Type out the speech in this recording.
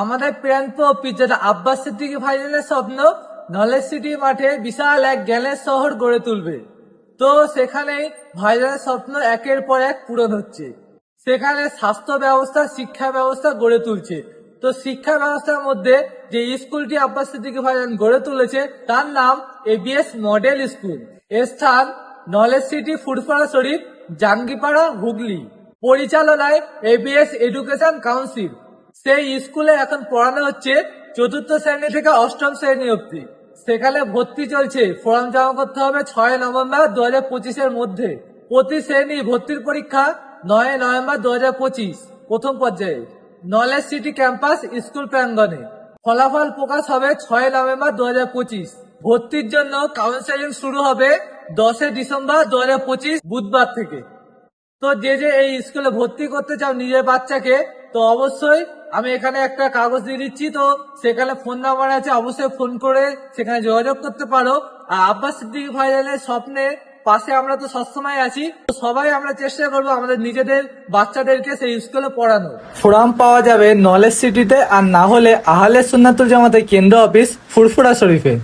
আমাদের প্রান্ত পিতাটা আব্বাস সিদ্দিকী ভাইজানের স্বপ্ন নলেজ সিটি মাঠে বিশাল এক জ্ঞানের শহর গড়ে তুলবে। তো সেখানেই ভাইজানের স্বপ্ন একের পর এক পূরণ হচ্ছে। সেখানে স্বাস্থ্য ব্যবস্থা, শিক্ষা ব্যবস্থা গড়ে তুলছে। তো শিক্ষা ব্যবস্থার মধ্যে যে স্কুলটি আব্বাস সিদ্দিকী ভাইজান গড়ে তুলেছে, তার নাম এবিএস মডেল স্কুল। এর স্থান নলেজ সিটি ফুটপাড়া শরীফ, জাঙ্গিপাড়া হুগলি। পরিচালনায় এবিএস এডুকেশন কাউন্সিল। সেই স্কুলে এখন পড়ানো হচ্ছে চতুর্থ শ্রেণি থেকে অষ্টম শ্রেণি অবধি। সেখানে ভর্তি চলছে। ফর্ম জমা করতে হবে ছয় নভেম্বর দু হাজার পঁচিশের মধ্যে। প্রতি শ্রেণি ভর্তির পরীক্ষা নয় নভেম্বর দু হাজার পঁচিশ, প্রথম পর্যায়ে। নলেজ সিটি ক্যাম্পাস স্কুল প্রাঙ্গণে ফলাফল প্রকাশ হবে ছয় নভেম্বর দু হাজার পঁচিশ। ভর্তির জন্য কাউন্সেলিং শুরু হবে দশই ডিসেম্বর দু হাজার পঁচিশ বুধবার থেকে। তো যে যে এই স্কুলে ভর্তি করতে চাও নিজের বাচ্চাকে তো অবশ্যই আমি এখানে একটা কাগজ দিয়ে দিচ্ছি, তো সেখানে ফোন নাম্বার আছে, অবশ্যই ফোন করে সেখানে যোগাযোগ করতে পারো। আর আব্বাস সিদ্দিক ভাইজানের স্বপ্নে পাশে আমরা তো সবসময় আছি সবাই আমরা চেষ্টা করব আমাদের নিজেদের বাচ্চাদেরকে সেই স্কুলে পড়ানো ফোরাম পাওয়া যাবে নলেজ সিটিতে, আর না হলে আহলে সুন্নাতুল জামাতের কেন্দ্র অফিস ফুরফুরা শরীফে।